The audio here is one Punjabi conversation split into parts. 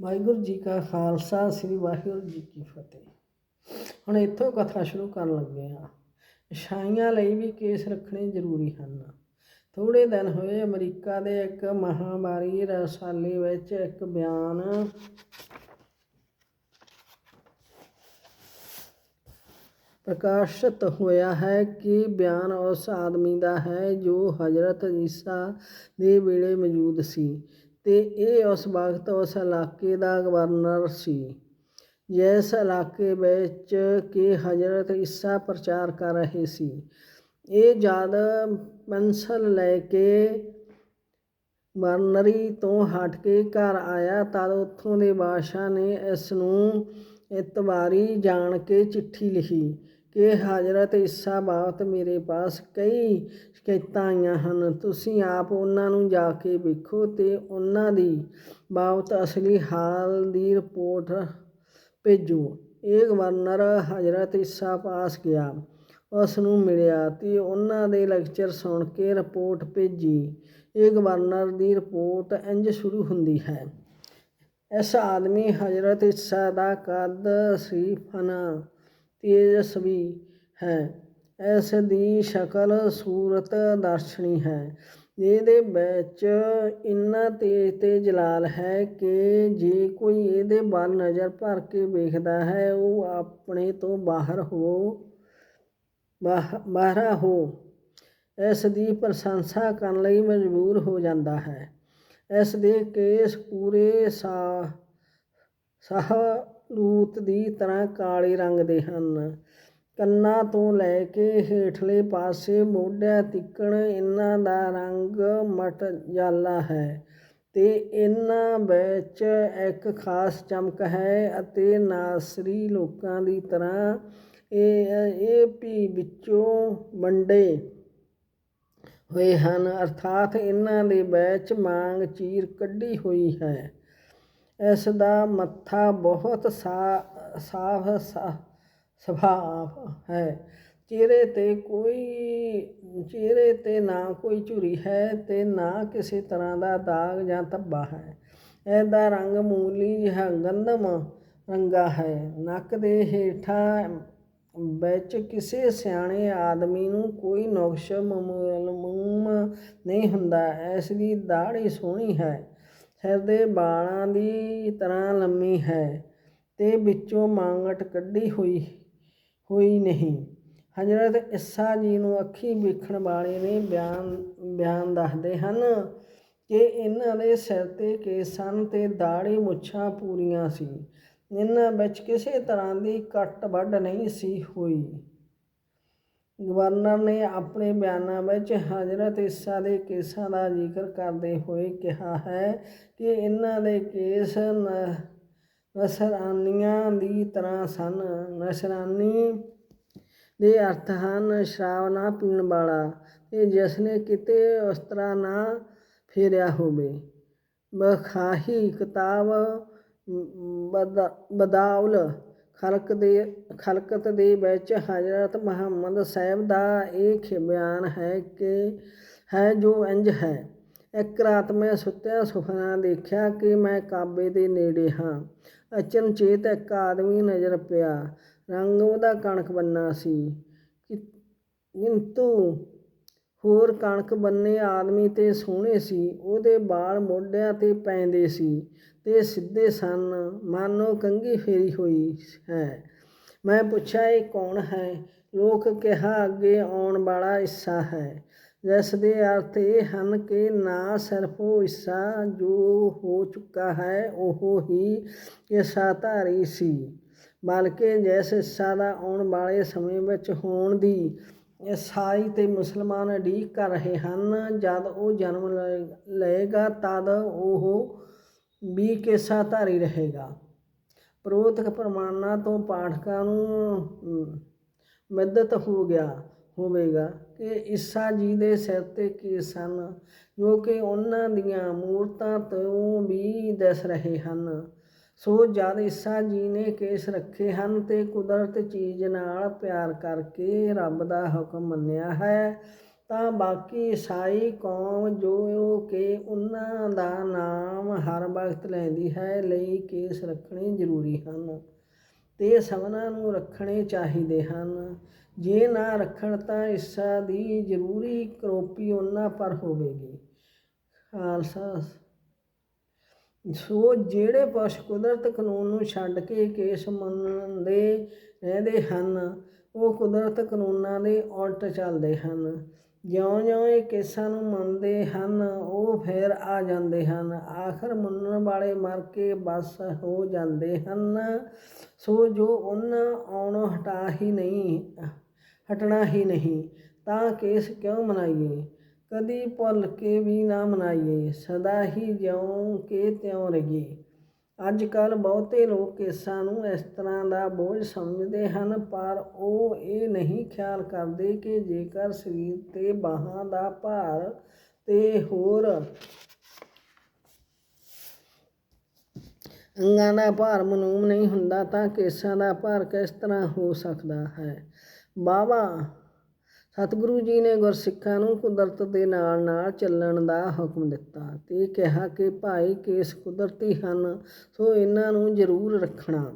ਵਾਹਿਗੁਰੂ ਜੀ ਕਾ ਖਾਲਸਾ, ਸ੍ਰੀ ਵਾਹਿਗੁਰੂ ਜੀ ਕੀ ਫਤਿਹ। ਹੁਣ ਇੱਥੋਂ ਕਥਾ ਸ਼ੁਰੂ ਕਰਨ ਲੱਗੇ ਹਾਂ। ਇਸਾਈਆਂ ਲਈ ਵੀ ਕੇਸ ਰੱਖਣੇ ਜ਼ਰੂਰੀ ਹਨ। ਥੋੜੇ ਦਿਨ ਹੋਏ ਅਮਰੀਕਾ ਦੇ ਇੱਕ ਮਹਾਮਾਰੀ ਰਸਾਲੇ ਵਿੱਚ ਇੱਕ ਬਿਆਨ ਪ੍ਰਕਾਸ਼ਿਤ ਹੋਇਆ ਹੈ ਕਿ ਬਿਆਨ ਉਸ ਆਦਮੀ ਦਾ ਹੈ ਜੋ ਹਜ਼ਰਤ ਈਸਾ ਦੇ ਵੇਲੇ ਮੌਜੂਦ ਸੀ। ਅਤੇ ਇਹ ਉਸ ਵਕਤ ਉਸ ਇਲਾਕੇ ਦਾ ਗਵਰਨਰ ਸੀ, ਜਿਸ ਇਲਾਕੇ ਵਿੱਚ ਕਿ ਹਜ਼ਰਤ ਈਸਾ ਪ੍ਰਚਾਰ ਕਰ ਰਹੇ ਸੀ। ਇਹ ਜਦ ਪੈਨਸਲ ਲੈ ਕੇ ਗਵਰਨਰੀ ਤੋਂ ਹਟ ਕੇ ਘਰ ਆਇਆ, ਤਦ ਉੱਥੋਂ ਦੇ ਬਾਦਸ਼ਾਹ ਨੇ ਇਸ ਨੂੰ ਇਤਵਾਰੀ ਜਾਣ ਕੇ ਚਿੱਠੀ ਲਿਖੀ। ਇਹ ਹਜ਼ਰਤ ਈਸਾ ਬਾਬਤ ਮੇਰੇ ਪਾਸ ਕਈ ਸ਼ਿਕਾਇਤਾਂ ਆਈਆਂ ਹਨ। ਤੁਸੀਂ ਆਪ ਉਹਨਾਂ ਨੂੰ ਜਾ ਕੇ ਵੇਖੋ ਤੇ ਉਹਨਾਂ ਦੀ ਬਾਬਤ ਅਸਲੀ ਹਾਲ ਦੀ ਰਿਪੋਰਟ ਭੇਜੋ। ਇਹ ਗਵਰਨਰ ਹਜ਼ਰਤ ਈਸਾ ਪਾਸ ਗਿਆ। ਉਸ ਨੂੰ ਮਿਲਿਆ ਤੇ ਉਹਨਾਂ ਦੇ ਲੈਕਚਰ ਸੁਣ ਕੇ ਰਿਪੋਰਟ ਭੇਜੀ। ਇਹ ਗਵਰਨਰ ਦੀ ਰਿਪੋਰਟ ਇੰਜ ਸ਼ੁਰੂ ਹੁੰਦੀ ਹੈ, ਇਸ ਆਦਮੀ ਹਜ਼ਰਤ ਈਸਾ ਦਾ ਕੱਦ ਸੀ ਫਨਾ ਤੇਜਸਵੀ ਹੈ। ਇਸ ਦੀ ਸ਼ਕਲ ਸੂਰਤ ਦਰਸ਼ਨੀ ਹੈ। ਇਹਦੇ ਵਿੱਚ ਇੰਨਾ ਤੇਜ ਤੇ ਜਲਾਲ ਹੈ ਕਿ ਜੇ ਕੋਈ ਇਹਦੇ ਵੱਲ ਨਜ਼ਰ ਭਰ ਕੇ ਵੇਖਦਾ ਹੈ, ਉਹ ਆਪਣੇ ਤੋਂ ਬਾਹਰ ਹੋ ਬਾਹਰਾ ਹੋ, ਇਸ ਦੀ ਪ੍ਰਸ਼ੰਸਾ ਕਰਨ ਲਈ ਮਜਬੂਰ ਹੋ ਜਾਂਦਾ ਹੈ। ਇਸ ਦੇ ਕੇਸ ਪੂਰੇ ਸਾ, ਸਾਹ ਲੂਤ ਦੀ ਤਰ੍ਹਾਂ ਕਾਲੇ ਰੰਗ ਦੇ ਹਨ। ਕੰਨਾਂ ਤੋਂ ਲੈ ਕੇ ਹੇਠਲੇ ਪਾਸੇ ਮੋਢਿਆਂ ਤਿੱਕਣ ਇਹਨਾਂ ਦਾ ਰੰਗ ਮਟ ਜਾਲਾ ਹੈ ਤੇ ਇਹਨਾਂ ਵਿੱਚ ਇੱਕ ਖਾਸ ਚਮਕ ਹੈ ਅਤੇ ਨਾਸਰੀ ਲੋਕਾਂ ਦੀ ਤਰ੍ਹਾਂ ਇਹ ਇਹ ਵੀ ਵਿੱਚੋਂ ਵੰਡੇ ਹੋਏ ਹਨ। ਅਰਥਾਤ ਇਹਨਾਂ ਦੇ ਵਿੱਚ ਮਾਂਗ ਚੀਰ ਕੱਢੀ ਹੋਈ ਹੈ। ਇਸ ਦਾ ਮੱਥਾ ਬਹੁਤ ਸਾ ਸਾਫ਼ ਸੁਭਾਅ ਹੈ। ਚਿਹਰੇ ਤੇ ਕੋਈ, ਚਿਹਰੇ ਤੇ ਨਾ ਕੋਈ ਝੁਰੀ ਹੈ ਤੇ ਨਾ ਕਿਸੇ ਤਰ੍ਹਾਂ ਦਾ ਦਾਗ ਜਾਂ ਧੱਬਾ ਹੈ। ਇਹਦਾ ਰੰਗ ਮੂਲੀ ਜਿਹਾ ਗੰਧਮ ਰੰਗਾ ਹੈ। ਨੱਕ ਦੇ ਹੇਠਾਂ ਵਿੱਚ ਕਿਸੇ ਸਿਆਣੇ ਆਦਮੀ ਨੂੰ ਕੋਈ ਨੁਕਸ਼ ਮਾਲੂਮ ਨਹੀਂ ਹੁੰਦਾ। ਇਸ ਦੀ ਦਾੜੀ ਸੋਹਣੀ ਹੈ। ਸਿਰ ਦੇ ਵਾਲਾਂ ਦੀ ਤਰ੍ਹਾਂ ਲੰਮੀ ਹੈ ਤੇ ਵਿੱਚੋਂ ਮਾਂਗਟ ਕੱਢੀ ਹੋਈ ਹੋਈ ਨਹੀਂ। ਹਜ਼ਰਤ ਇਸਾ ਜੀ ਨੂੰ ਅੱਖੀ ਵੇਖਣ ਵਾਲੇ ਨੇ ਬਿਆਨ ਬਿਆਨ ਦੱਸਦੇ ਹਨ ਕਿ ਇਹਨਾਂ ਦੇ ਸਿਰ ਤੇ ਕੇਸ ਸਨ ਤੇ ਦਾੜੀ ਮੁੱਛਾਂ ਪੂਰੀਆਂ ਸੀ। ਇਹਨਾਂ ਵਿੱਚ ਕਿਸੇ ਤਰ੍ਹਾਂ ਦੀ ਕੱਟ ਵੱਢ ਨਹੀਂ ਸੀ ਹੋਈ। ਗਵਰਨਰ ਨੇ ਆਪਣੇ ਬਿਆਨਾਂ ਵਿੱਚ ਹਜ਼ਰਤ ਈਸਾ ਦੇ ਕੇਸਾਂ ਦਾ ਜ਼ਿਕਰ ਕਰਦੇ ਹੋਏ ਕਿਹਾ ਹੈ ਕਿ ਇਹਨਾਂ ਦੇ ਕੇਸ ਨ- ਨਸਰਾਨੀਆਂ ਦੀ ਤਰ੍ਹਾਂ ਸਨ। ਨਸਰਾਨੀ ਦੇ ਅਰਥ ਹਨ ਸ਼ਰਾਬ ਨਾ ਪੀਣ ਵਾਲਾ ਤੇ ਜਿਸ ਨੇ ਕਿਤੇ ਉਸ ਤਰ੍ਹਾਂ ਨਾ ਫੇਰਿਆ ਹੋਵੇ। ਬਖਾਹੀ ਕਿਤਾਬ ਬਦਾ- ਬਦਾਉਲ ਖਲਕ ਦੇ, ਖਲਕਤ ਦੇ ਵਿੱਚ ਹਜ਼ਰਤ ਮੁਹੰਮਦ ਸਾਹਿਬ ਦਾ ਇਹ ਬਿਆਨ ਹੈ ਕਿ, ਹੈ ਜੋ ਇੰਜ ਹੈ। ਇੱਕ ਰਾਤ ਮੈਂ ਸੁੱਤਿਆਂ ਸੁਪਨਾ ਦੇਖਿਆ ਕਿ ਮੈਂ ਕਾਬੇ ਦੇ ਨੇੜੇ ਹਾਂ। ਅਚਨਚੇਤ ਇੱਕ ਆਦਮੀ ਨਜ਼ਰ ਪਿਆ। ਰੰਗ ਉਹਦਾ ਕਣਕ ਬੰਨਾ ਸੀ। ਕਿੰਤੂ ਹੋਰ ਕਣਕ ਬੰਨੇ ਆਦਮੀ ਤੇ ਸੋਹਣੇ ਸੀ। ਉਹਦੇ ਵਾਲ ਮੋਢਿਆਂ ਤੇ ਪੈਂਦੇ ਸੀ। ਤੇ ਸਿੱਧੇ ਸਨ, ਮਾਨੋ ਕੰਘੀ ਫੇਰੀ ਹੋਈ ਹੈ। ਮੈਂ ਪੁੱਛਿਆ, ਇਹ ਕੌਣ ਹੈ? ਲੋਕ ਕਿਹਾ, ਅੱਗੇ ਆਉਣ ਵਾਲਾ ਹਿੱਸਾ ਹੈ। ਜਿਸ ਦੇ ਅਰਥ ਇਹ ਹਨ ਕਿ ਨਾ ਸਿਰਫ ਉਹ ਹਿੱਸਾ ਜੋ ਹੋ ਚੁੱਕਾ ਹੈ, ਉਹ ਹੀ ਹਿੱਸਾਧਾਰੀ ਸੀ। ਬਲਕਿ ਜਿਸ ਹਿੱਸਾ ਦਾ ਆਉਣ ਵਾਲੇ ਸਮੇਂ ਵਿੱਚ ਹੋਣ ਦੀ ਈਸਾਈ ਤੇ ਮੁਸਲਮਾਨ ਉਡੀਕ ਕਰ ਰਹੇ ਹਨ, ਜਦ ਉਹ ਜਨਮ ਲਏ- ਲਏਗਾ, ਤਦ ਉਹ ਵੀ ਕੇਸਾ ਧਾਰੀ ਰਹੇਗਾ। ਪ੍ਰੋਤਕ ਪ੍ਰਮਾਣਾਂ ਤੋਂ ਪਾਠਕਾਂ ਨੂੰ ਮਦਦ ਹੋ ਗਿਆ, ਹੋਵੇਗਾ ਕਿ ਈਸਾ ਜੀ ਦੇ ਸਿਰ ਤੇ ਕੇਸ ਹਨ ਜੋ ਕਿ ਉਹਨਾਂ ਦੀਆਂ ਮੂਰਤਾਂ ਤੋਂ ਵੀ ਦਿਸ ਰਹੇ ਹਨ। ਸੋ ਜਦ ਈਸਾ ਜੀ ਨੇ ਕੇਸ ਰੱਖੇ ਹਨ ਤੇ ਕੁਦਰਤ ਚੀਜ਼ ਨਾਲ ਪਿਆਰ ਕਰਕੇ ਰੱਬ ਦਾ ਹੁਕਮ ਮੰਨਿਆ ਹੈ ਤਾਂ ਬਾਕੀ ਈਸਾਈ ਕੌਮ ਜੋ ਕਿ ਉਹਨਾਂ ਦਾ ਨਾਮ ਹਰ ਵਕਤ ਲੈਂਦੀ ਹੈ, ਲਈ ਕੇਸ ਰੱਖਣੇ ਜ਼ਰੂਰੀ ਹਨ ਤੇ ਸਭਨਾਂ ਨੂੰ ਰੱਖਣੇ ਚਾਹੀਦੇ ਹਨ। ਜੇ ਨਾ ਰੱਖਣ ਤਾਂ ਇਸਾ ਦੀ ਜ਼ਰੂਰੀ ਕਰੋਪੀ ਉਹਨਾਂ ਪਰ ਹੋਵੇਗੀ। ਖਾਲਸਾ। ਸੋ ਜਿਹੜੇ ਪਸ਼ ਕੁਦਰਤ ਕਾਨੂੰਨ ਨੂੰ ਛੱਡ ਕੇ ਕੇਸ ਮੰਨਦੇ ਰਹਿੰਦੇ ਹਨ, ਉਹ ਕੁਦਰਤ ਕਾਨੂੰਨਾਂ ਦੇ ਉਲਟ ਚੱਲਦੇ ਹਨ। ਜਿਉਂ-ਜਿਉਂ ਇਹ ਕੇਸਾਂ ਨੂੰ ਮੰਨਦੇ ਹਨ, ਉਹ ਫਿਰ ਆ ਜਾਂਦੇ ਹਨ। ਆਖਰ ਮੰਨਣ ਵਾਲੇ ਮਰ ਕੇ ਬਸ ਹੋ ਜਾਂਦੇ ਹਨ। ਸੋ ਜੋ ਉਹਨਾਂ ਆਉਣੋਂ ਹਟਾ ਹੀ ਨਹੀਂ, ਹਟਣਾ ਹੀ ਨਹੀਂ, ਤਾਂ ਕੇਸ ਕਿਉਂ ਮਨਾਈਏ? ਕਦੀ ਭੁੱਲ ਕੇ ਵੀ ਨਾ ਮਨਾਈਏ। ਸਦਾ ਹੀ ਜਿਉਂ ਕੇ ਤਿਉਂ ਰਹੀਏ। ਅੱਜ ਕੱਲ੍ਹ ਬਹੁਤੇ ਲੋਕ ਕੇਸਾਂ ਨੂੰ ਇਸ ਤਰ੍ਹਾਂ ਦਾ ਬੋਝ ਸਮਝਦੇ ਹਨ, ਪਰ ਉਹ ਇਹ ਨਹੀਂ ਖਿਆਲ ਕਰਦੇ ਕਿ ਜੇਕਰ ਸਰੀਰ ਤੇ ਬਾਹਾਂ ਦਾ ਭਾਰ ਅਤੇ ਹੋਰ ਅੰਗਾਂ ਦਾ ਭਾਰ ਮਨੂਮ ਨਹੀਂ ਹੁੰਦਾ ਤਾਂ ਕੇਸਾਂ ਦਾ ਭਾਰ ਕਿਸ ਤਰ੍ਹਾਂ ਹੋ ਸਕਦਾ ਹੈ? ਬਾਵਾ ਸਤਿਗੁਰੂ ਜੀ ਨੇ ਗੁਰਸਿੱਖਾਂ ਨੂੰ ਕੁਦਰਤ ਦੇ ਨਾਲ ਨਾਲ ਚੱਲਣ ਦਾ ਹੁਕਮ ਦਿੱਤਾ ਤੇ ਕਿਹਾ ਕਿ ਭਾਈ ਕੇਸ ਕੁਦਰਤੀ ਹਨ, ਸੋ ਇਹਨਾਂ ਨੂੰ ਜ਼ਰੂਰ ਰੱਖਣਾ।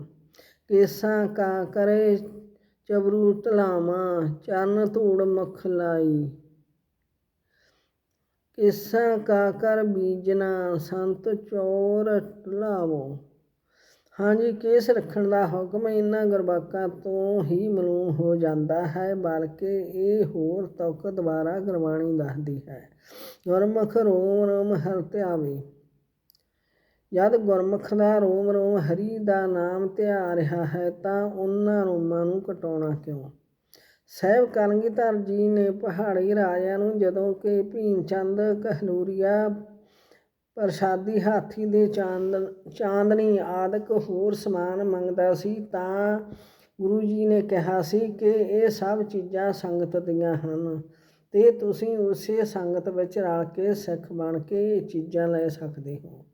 ਕੇਸਾਂ ਕਾ ਕਰੇ ਚਬਰੂ ਢਲਾਵਾਂ ਚਰਨ ਧੂੜ ਮੱਖ ਲਾਈ। ਕੇਸਾਂ ਕਾ ਕਰ ਬੀਜਨਾ ਸੰਤ ਚੋਰ ਢਲਾਵੋ। ਹਾਂਜੀ, ਕੇਸ ਰੱਖਣ ਦਾ ਹੁਕਮ ਇਹਨਾਂ ਗੁਰਬਾਕਾਂ ਤੋਂ ਹੀ ਮਲੂਮ ਹੋ ਜਾਂਦਾ ਹੈ, ਬਲਕਿ ਇਹ ਹੋਰ ਤੁਕ ਦੁਆਰਾ ਗੁਰਬਾਣੀ ਦੱਸਦੀ ਹੈ। ਗੁਰਮੁਖ ਰੋਮ ਰੋਮ ਹਰ ਧਿਆਵੇ ਜਦ ਗੁਰਮੁਖ ਦਾ ਰੋਮ ਰੋਮ ਹਰੀ ਦਾ ਨਾਮ ਧਿਆ ਰਿਹਾ ਹੈ, ਤਾਂ ਉਹਨਾਂ ਰੋਮਾਂ ਨੂੰ ਕਟਾਉਣਾ ਕਿਉਂ? ਸਹਿਬ ਕਲਗੀਧਰ ਜੀ ਨੇ ਪਹਾੜੀ ਰਾਜਿਆਂ ਨੂੰ ਜਦੋਂ ਕਿ ਭੀਮ ਚੰਦ, ਕਹਲੂਰੀਆ ਪ੍ਰਸ਼ਾਦੀ ਹਾਥੀ ਦੇ ਚਾਂਦ ਚਾਂਦਨੀ ਆਦਿਕ ਹੋਰ ਸਮਾਨ ਮੰਗਦਾ ਸੀ, ਤਾਂ ਗੁਰੂ ਜੀ ਨੇ ਕਿਹਾ ਸੀ ਕਿ ਇਹ ਸਭ ਚੀਜ਼ਾਂ ਸੰਗਤ ਦੀਆਂ ਹਨ ਤੇ ਤੁਸੀਂ ਉਸੇ ਸੰਗਤ ਵਿੱਚ ਰਲ ਕੇ ਸਿੱਖ ਬਣ ਕੇ ਇਹ ਚੀਜ਼ਾਂ ਲੈ ਸਕਦੇ ਹੋ।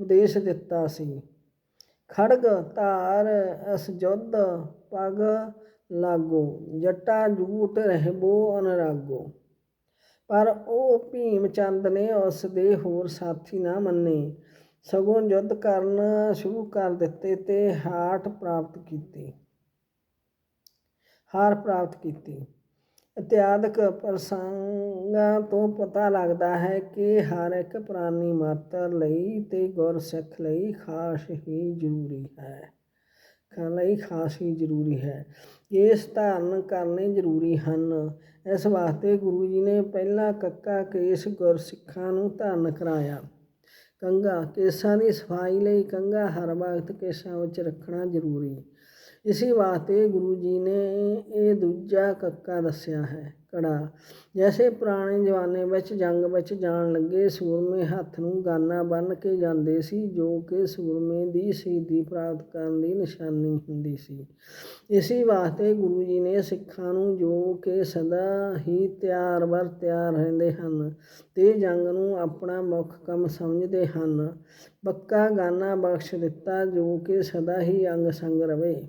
ਉਪਦੇਸ਼ ਦਿੱਤਾ ਸੀ। ਖੜਗ ਧਾਰ ਅਸ ਜੁੱਧ ਪਗ ਲਾਗੋ, ਜਟਾ ਜੂਟ ਰਹਿਬੋ ਅਨਰਾਗੋ। ਪਰ ਉਹ ਭੀਮ ਚੰਦ ਨੇ ਉਸ ਦੇ ਹੋਰ ਸਾਥੀ ਨਾ ਮੰਨੇ। ਸਗੋਂ ਯੁੱਧ ਕਰਨ ਸ਼ੁਰੂ ਕਰ ਦਿੱਤੇ ਤੇ ਹਾਰ ਪ੍ਰਾਪਤ ਕੀਤੀ। ਹਾਰ ਪ੍ਰਾਪਤ ਕੀਤੀ। ਇਤਿਆਦਿਕ ਪ੍ਰਸੰਗਾਂ ਤੋਂ ਪਤਾ ਲੱਗਦਾ ਹੈ ਕਿ ਹਰ ਇੱਕ ਪ੍ਰਾਨੀ ਮਾਤਰ ਲਈ ਤੇ ਗੁਰਸਿੱਖ ਲਈ ਖਾਸ ਹੀ ਜ਼ਰੂਰੀ ਹੈ। ਲਈ ਖਾਸ ਹੀ ਜ਼ਰੂਰੀ ਹੈ। ਕੇਸ ਧਾਰਨ ਕਰਨੇ ਜ਼ਰੂਰੀ ਹਨ। ਇਸ ਵਾਸਤੇ ਗੁਰੂ ਜੀ ਨੇ ਪਹਿਲਾਂ ਕੱਕਾ ਕੇਸ ਗੁਰਸਿੱਖਾਂ ਨੂੰ ਧਾਰਨ ਕਰਾਇਆ। ਕੰਗਾ ਕੇਸਾਂ ਦੀ ਸਫ਼ਾਈ ਲਈ ਕੰਗਾ ਹਰ ਵਕਤ ਕੇਸਾਂ ਵਿੱਚ ਰੱਖਣਾ ਜ਼ਰੂਰੀ। ਇਸੇ ਵਾਸਤੇ ਗੁਰੂ ਜੀ ਨੇ ਇਹ ਦੂਜਾ ਕੱਕਾ ਦੱਸਿਆ ਹੈ, ਕੜਾ। ਜੈਸੇ ਪੁਰਾਣੇ ਜ਼ਮਾਨੇ ਵਿੱਚ ਜੰਗ ਵਿੱਚ ਜਾਣ ਲੱਗੇ ਸੂਰਮੇ ਹੱਥ ਨੂੰ ਗਾਨਾ ਬੰਨ੍ਹ ਕੇ ਜਾਂਦੇ ਸੀ, ਜੋ ਕਿ ਸੂਰਮੇ ਦੀ ਸ਼ਹੀਦੀ ਪ੍ਰਾਪਤ ਕਰਨ ਦੀ ਨਿਸ਼ਾਨੀ ਹੁੰਦੀ ਸੀ। ਇਸੇ ਵਾਸਤੇ ਗੁਰੂ ਜੀ ਨੇ ਸਿੱਖਾਂ ਨੂੰ ਜੋ ਕਿ ਸਦਾ ਹੀ ਤਿਆਰ ਵਰ ਤਿਆਰ ਰਹਿੰਦੇ ਹਨ ਤੇ ਜੰਗ ਨੂੰ ਆਪਣਾ ਮੁੱਖ ਕੰਮ ਸਮਝਦੇ ਹਨ, ਪੱਕਾ ਗਾਨਾ ਬਖਸ਼ ਦਿੱਤਾ ਜੋ ਕਿ ਸਦਾ ਹੀ ਅੰਗ ਸੰਗ ਰਵੇ।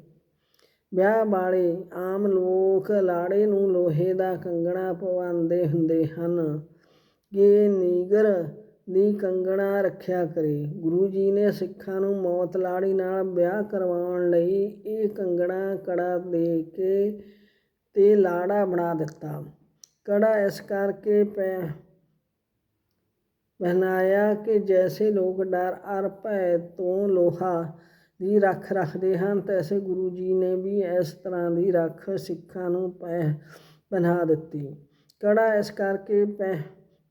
ਵਿਆਹ ਵਾਲੇ ਆਮ ਲੋਕ ਲਾੜੇ ਨੂੰ ਲੋਹੇ ਦਾ ਕੰਗਣਾ ਪਵਾਉਂਦੇ ਹੁੰਦੇ ਹਨ। ਕਿ ਨੀਗਰ ਦੀ ਕੰਗਣਾ ਰੱਖਿਆ ਕਰੇ। ਗੁਰੂ ਜੀ ਨੇ ਸਿੱਖਾਂ ਨੂੰ ਮੌਤ ਲਾੜੀ ਨਾਲ ਵਿਆਹ ਕਰਵਾਉਣ ਲਈ ਇਹ ਕੰਗਣਾ ਕੜਾ ਦੇ ਕੇ ਤੇ ਲਾੜਾ ਬਣਾ ਦਿੱਤਾ। ਕੜਾ ਇਸ ਕਰਕੇ ਪੈ ਪਹਿਨਾਇਆ ਕਿ ਜੈਸੇ ਲੋਕ ਡਰ ਅਰ ਭੈ ਤੋਂ ਲੋਹਾ ਦੀ ਰੱਖ ਰੱਖਦੇ ਹਨ ਤੈਸੇ ਗੁਰੂ ਜੀ ਨੇ ਵੀ ਇਸ ਤਰ੍ਹਾਂ ਦੀ ਰੱਖ ਸਿੱਖਾਂ ਨੂੰ ਪਹਿ ਬਣਾ ਦਿੱਤੀ। ਕੜਾ ਇਸ ਕਰਕੇ ਪਹਿ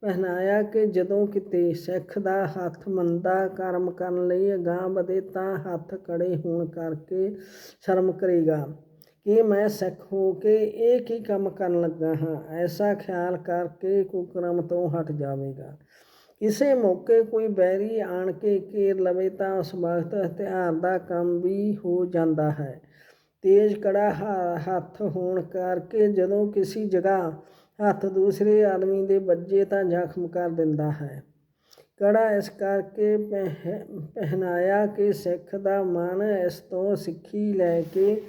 ਪਹਿਨਾਇਆ ਕਿ ਜਦੋਂ ਕਿਤੇ ਸਿੱਖ ਦਾ ਹੱਥ ਮੰਦਾ ਕਰਮ ਕਰਨ ਲਈ ਅਗਾਂਹ ਵਧੇ ਤਾਂ ਹੱਥ ਕੜੇ ਹੋਣ ਕਰਕੇ ਸ਼ਰਮ ਕਰੇਗਾ। ਕਿ ਮੈਂ ਸਿੱਖ ਹੋ ਕੇ ਇਹ ਕੀ ਕੰਮ ਕਰਨ ਲੱਗਾ ਹਾਂ? ਐਸਾ ਖਿਆਲ ਕਰਕੇ ਕੁਕਰਮ ਤੋਂ ਹਟ ਜਾਵੇਗਾ। ਕਿਸੇ ਮੌਕੇ ਕੋਈ ਬੈਰੀ ਆਣ ਕੇ ਘੇਰ ਲਵੇ ਤਾਂ ਉਸ ਵਕਤ ਹਥਿਆਰ ਦਾ ਕੰਮ ਵੀ ਹੋ ਜਾਂਦਾ ਹੈ। ਤੇਜ਼ ਕੜਾ ਹੱਥ ਹੋਣ ਕਰਕੇ ਜਦੋਂ ਕਿਸੇ ਜਗ੍ਹਾ ਹੱਥ ਦੂਸਰੇ ਆਦਮੀ ਦੇ ਵੱਜੇ ਤਾਂ ਜ਼ਖਮ ਕਰ ਦਿੰਦਾ ਹੈ। ਕੜਾ ਇਸ ਕਰਕੇ ਪਹਿਨਾਇਆ ਕਿ ਸਿੱਖ ਦਾ ਮਨ ਇਸ ਤੋਂ ਸਿੱਖੀ ਲੈ ਕੇ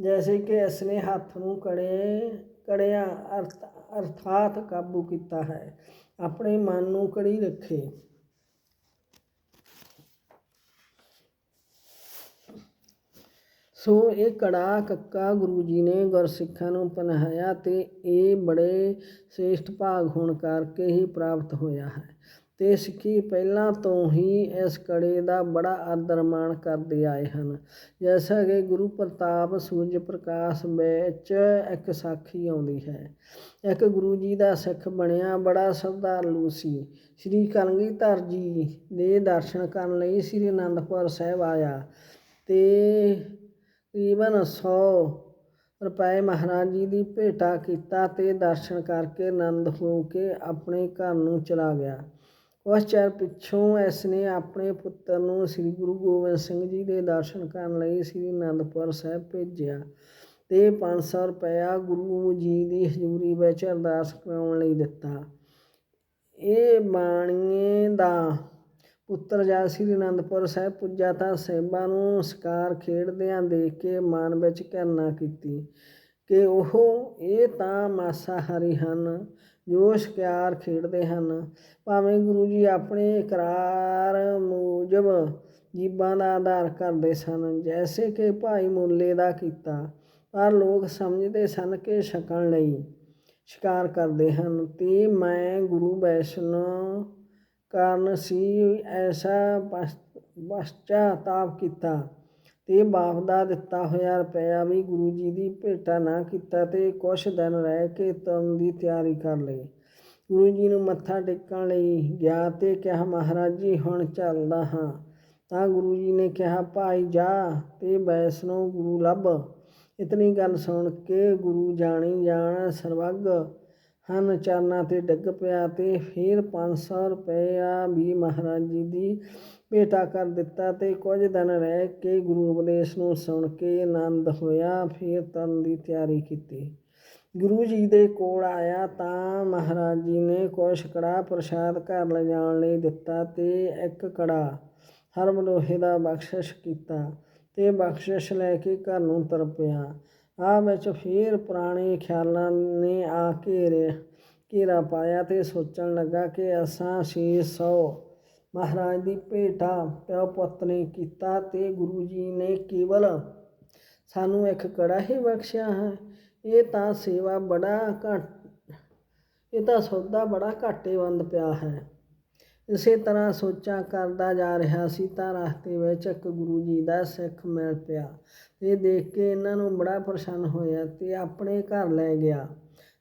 ਜੈਸੇ ਕਿ ਇਸ ਨੇ ਹੱਥ ਨੂੰ ਕੜੇ, ਕੜਿਆ ਅਰਥ, ਅਰਥਾਤ ਕਾਬੂ ਕੀਤਾ ਹੈ। ਆਪਣੇ ਮਨ ਨੂੰ ਕੜੀ ਰੱਖੇ? ਸੋ ਇਹ ਕੜਾ ਕੱਕਾ ਗੁਰੂ ਜੀ ਨੇ ਗੁਰਸਿੱਖਾਂ ਨੂੰ ਪਨਾਹਿਆ ਤੇ ਇਹ ਬੜੇ ਸ੍ਰੇਸ਼ਟ ਭਾਗ ਹੋਣ ਕਰਕੇ ਹੀ ਪ੍ਰਾਪਤ ਹੋਇਆ ਹੈ। ਅਤੇ ਸਿੱਖੀ ਪਹਿਲਾਂ ਤੋਂ ਹੀ ਇਸ ਕੜੇ ਦਾ ਬੜਾ ਆਦਰ ਮਾਣ ਕਰਦੇ ਆਏ ਹਨ। ਜੈਸਾ ਕਿ ਗੁਰੂ ਪ੍ਰਤਾਪ ਸੂਰਜ ਪ੍ਰਕਾਸ਼ ਵਿੱਚ ਇੱਕ ਸਾਖੀ ਆਉਂਦੀ ਹੈ। ਇੱਕ ਗੁਰੂ ਜੀ ਦਾ ਸਿੱਖ ਬਣਿਆ ਬੜਾ ਸ਼ਰਧਾਲੂ ਸੀ। ਸ੍ਰੀ ਕਲਗੀਧਰ ਜੀ ਦੇ ਦਰਸ਼ਨ ਕਰਨ ਲਈ ਸ੍ਰੀ ਅਨੰਦਪੁਰ ਸਾਹਿਬ ਆਇਆ ਤੇ ਤਕਰੀਬਨ 100 ਰੁਪਏ ਮਹਾਰਾਜ ਜੀ ਦੀ ਭੇਟਾ ਕੀਤਾ ਤੇ ਦਰਸ਼ਨ ਕਰਕੇ ਆਨੰਦ ਹੋ ਕੇ ਆਪਣੇ ਘਰ ਨੂੰ ਚਲਾ ਗਿਆ। ਕੁਛ ਚਿਰ ਪਿੱਛੋਂ ਇਸ ਨੇ ਆਪਣੇ ਪੁੱਤਰ ਨੂੰ ਸ੍ਰੀ ਗੁਰੂ ਗੋਬਿੰਦ ਸਿੰਘ ਜੀ ਦੇ ਦਰਸ਼ਨ ਕਰਨ ਲਈ ਸ੍ਰੀ ਅਨੰਦਪੁਰ ਸਾਹਿਬ ਭੇਜਿਆ ਤੇ 500 ਰੁਪਇਆ ਗੁਰੂ ਜੀ ਦੀ ਹਜ਼ੂਰੀ ਵਿੱਚ ਅਰਦਾਸ ਕਰਾਉਣ ਲਈ ਦਿੱਤਾ। ਇਹ ਬਾਣੀਏ ਦਾ ਪੁੱਤਰ ਜਦ ਸ੍ਰੀ ਅਨੰਦਪੁਰ ਸਾਹਿਬ ਪੁੱਜਾ ਤਾਂ ਸੇਬਾਂ ਨੂੰ ਸ਼ਿਕਾਰ ਖੇਡਦਿਆਂ ਦੇਖ ਕੇ ਮਨ ਵਿੱਚ ਘਰਨਾ ਕੀਤੀ ਕਿ ਉਹ ਇਹ ਤਾਂ ਮਾਸਾਹਾਰੀ ਹਨ। ਜੋ ਸ਼ਿਕਾਰ ਖੇਡਦੇ ਹਨ, ਭਾਵੇਂ ਗੁਰੂ ਜੀ ਆਪਣੇ ਇਕਰਾਰ ਮੂਜਬ ਜੀਬਾਂ ਦਾ ਆਧਾਰ ਕਰਦੇ ਸਨ, ਜੈਸੇ ਕਿ ਭਾਈ ਮੁੱਲੇ ਦਾ ਕੀਤਾ, ਪਰ ਲੋਕ ਸਮਝਦੇ ਸਨ ਕਿ ਛਕਣ ਲਈ ਸ਼ਿਕਾਰ ਕਰਦੇ ਹਨ। ਤੇ ਮੈਂ ਗੁਰੂ ਵੈਸ਼ਨੋ ਕਾਰਨ ਸੀ, ਐਸਾ ਪਸ਼ਚਾਤਾਪ ਕੀਤਾ। ਤੇ ਬਾਪ ਦਾ ਦਿੱਤਾ ਹੋਇਆ ਰੁਪਇਆ ਵੀ ਗੁਰੂ ਜੀ ਦੀ ਭੇਟਾ ਨਾ ਕੀਤਾ ਤੇ ਕੁਛ ਦਿਨ ਰਹਿ ਕੇ ਤੁਰਨ ਦੀ ਤਿਆਰੀ ਕਰ ਲਈ ਗੁਰੂ ਜੀ ਨੂੰ ਮੱਥਾ ਟੇਕਣ ਲਈ ਗਿਆ ਤੇ ਕਿਹਾ, ਮਹਾਰਾਜ ਜੀ, ਹੁਣ ਚੱਲਦਾ ਹਾਂ। ਤਾਂ ਗੁਰੂ ਜੀ ਨੇ ਕਿਹਾ, ਭਾਈ, ਜਾ ਤੇ ਵੈਸ਼ਨੋ ਗੁਰੂ ਲੱਭ। ਇਤਨੀ ਗੱਲ ਸੁਣ ਕੇ ਗੁਰੂ ਜਾਣੀ ਜਾਣ ਸਰਵੱਗ ਹਨ ਚਰਨਾਂ ਤੇ ਡਿੱਗ ਪਿਆ ਤੇ ਫਿਰ 500 ਰੁਪਇਆ ਵੀ ਮਹਾਰਾਜ ਜੀ ਦੀ ਭੇਟਾ ਕਰ ਦਿੱਤਾ ਤੇ ਕੁਝ ਦਿਨ ਰਹਿ ਕੇ ਗੁਰੂ ਉਪਦੇਸ਼ ਨੂੰ ਸੁਣ ਕੇ ਆਨੰਦ ਹੋਇਆ, ਫਿਰ ਤਨ ਦੀ ਤਿਆਰੀ ਕੀਤੀ। ਗੁਰੂ ਜੀ ਦੇ ਕੋਲ ਆਇਆ ਤਾਂ ਮਹਾਰਾਜ ਜੀ ਨੇ ਕੁਛ ਕੜਾ ਪ੍ਰਸ਼ਾਦ ਘਰ ਲਿਜਾਣ ਲਈ ਦਿੱਤਾ ਤੇ ਇੱਕ ਕੜਾ ਹਰਮ ਲੋਹੇ ਦਾ ਬਖਸ਼ਿਸ਼ ਕੀਤਾ ਤੇ ਬਖਸ਼ਿਸ਼ ਲੈ ਕੇ ਘਰ ਨੂੰ ਤੁਰ ਪਿਆ ਵਿੱਚ ਫੇਰ ਪੁਰਾਣੇ ਖਿਆਲਾਂ ਨੇ ਆ ਘੇਰੇ, ਘੇਰਾ ਪਾਇਆ ਤੇ ਸੋਚਣ ਲੱਗਾ ਕਿ ਅਸਾਂ 600 ਮਹਾਰਾਜ ਦੀ ਭੇਟਾ ਪਿਓ ਪੁੱਤ ਨੇ ਕੀਤਾ ਤੇ ਗੁਰੂ ਜੀ ਨੇ ਕੇਵਲ ਸਾਨੂੰ ਇੱਕ ਕੜਾ ਹੀ ਬਖਸ਼ਿਆ ਹੈ। ਇਹ ਤਾਂ ਸੇਵਾ ਬੜਾ ਘੱਟ, ਇਹ ਤਾਂ ਸੌਦਾ ਬੜਾ ਘਾਟੇ ਬੰਦ ਪਿਆ ਹੈ। ਇਸੇ ਤਰ੍ਹਾਂ ਸੋਚਾਂ ਕਰਦਾ ਜਾ ਰਿਹਾ ਸੀ ਤਾਂ ਰਸਤੇ ਵਿੱਚ ਇੱਕ ਗੁਰੂ ਜੀ ਦਾ ਸਿੱਖ ਮਿਲ ਪਿਆ। ਇਹ ਦੇਖ ਕੇ ਇਹਨਾਂ ਨੂੰ ਬੜਾ ਪ੍ਰਸੰਨ ਹੋਇਆ ਤੇ ਆਪਣੇ ਘਰ ਲੈ ਗਿਆ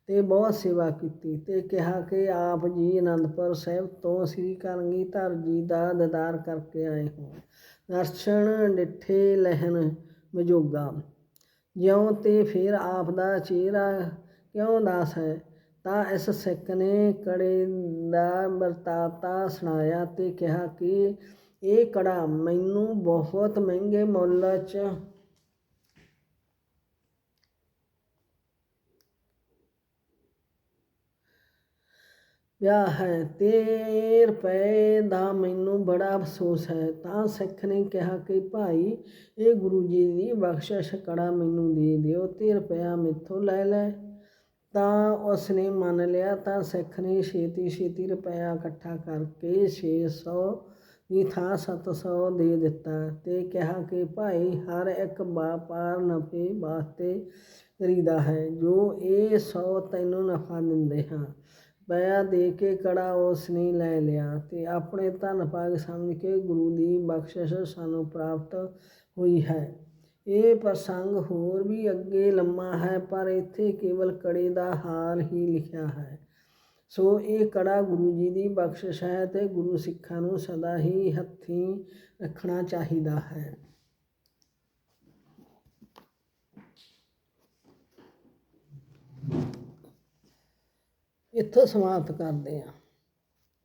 ਤੇ ਬਹੁਤ ਸੇਵਾ ਕੀਤੀ ਤੇ ਕਿਹਾ ਕਿ ਆਪ ਜੀ ਅਨੰਦਪੁਰ ਸਾਹਿਬ ਤੋਂ ਸ੍ਰੀ ਕਰਨਗੀ ਧਰ ਜੀ ਦਾ ਦਦਾਰ ਕਰਕੇ ਆਏ ਹੋ। ਦਰਸ਼ਨ, ਡਿੱਠੇ ਲਹਿਨ ਮਜੋਗਾ। ਜਿਉਂ ਤੇ ਫਿਰ ਆਪ ਦਾ ਚਿਹਰਾ ਕਿਉਂ ਦਾਸ ਹੈ? ਤਾਂ ਇਸ ਸਿੱਖ ਨੇ ਕੜੇ ਦਾ ਵਰਤਾਤਾ ਸੁਣਾਇਆ ਤੇ ਕਿਹਾ ਕਿ ਇਹ ਕੜਾ ਮੈਨੂੰ ਬਹੁਤ ਮਹਿੰਗੇ ਮੁੱਲ 'ਚ ਵਿਆਹ ਹੈ। ਤੇ ਰੁਪਏ ਦਾ ਮੈਨੂੰ ਬੜਾ ਅਫਸੋਸ ਹੈ। ਤਾਂ ਸਿੱਖ ਨੇ ਕਿਹਾ ਕਿ ਭਾਈ, ਇਹ ਗੁਰੂ ਜੀ ਦੀ ਬਖਸ਼ਿਸ਼ ਕੜਾ ਮੈਨੂੰ ਦੇ ਦਿਓ। ਤੇ ਰੁਪਇਆ ਮੇਥੋਂ ਲੈ ਲੈ। ਤਾਂ ਉਸ ਨੇ ਮੰਨ ਲਿਆ ਤਾਂ ਸਿੱਖ ਨੇ ਛੇਤੀ ਛੇਤੀ ਰੁਪਇਆ ਇਕੱਠਾ ਕਰਕੇ 600 ਦੀ ਥਾਂ 700 ਦੇ ਦਿੱਤਾ ਤੇ ਕਿਹਾ ਕਿ ਭਾਈ ਹਰ ਇੱਕ ਵਪਾਰ ਨਫੇ ਵਾਸਤੇ ਕਰੀਦਾ ਹੈ, ਜੋ ਇਹ 100 ਤੈਨੂੰ ਨਫਾ ਦਿੰਦੇ ਹਾਂ। ਪਿਆ ਦੇ ਕੇ ਕੜਾ ਉਸ ਨੇ ਲੈ ਲਿਆ ਤੇ ਆਪਣੇ ਧਨ ਭਾਗ ਸਮਝ ਕੇ ਗੁਰੂ ਦੀ ਬਖਸ਼ਿਸ਼ ਸਾਨੂੰ ਪ੍ਰਾਪਤ ਹੋਈ ਹੈ। ਇਹ ਪ੍ਰਸੰਗ ਹੋਰ ਵੀ ਅੱਗੇ ਲੰਮਾ ਹੈ, ਪਰ ਇੱਥੇ ਕੇਵਲ ਕੜੇ ਦਾ ਹਾਲ ਹੀ ਲਿਖਿਆ ਹੈ। ਸੋ ਇਹ ਕੜਾ ਗੁਰੂ ਜੀ ਦੀ ਬਖਸ਼ਿਸ਼ ਹੈ ਤੇ ਗੁਰੂ ਸਿੱਖਾਂ ਨੂੰ ਸਦਾ ਹੀ ਹੱਥੀਂ ਰੱਖਣਾ ਚਾਹੀਦਾ ਹੈ। ਇੱਥੋਂ ਸਮਾਪਤ ਕਰਦੇ ਹਾਂ।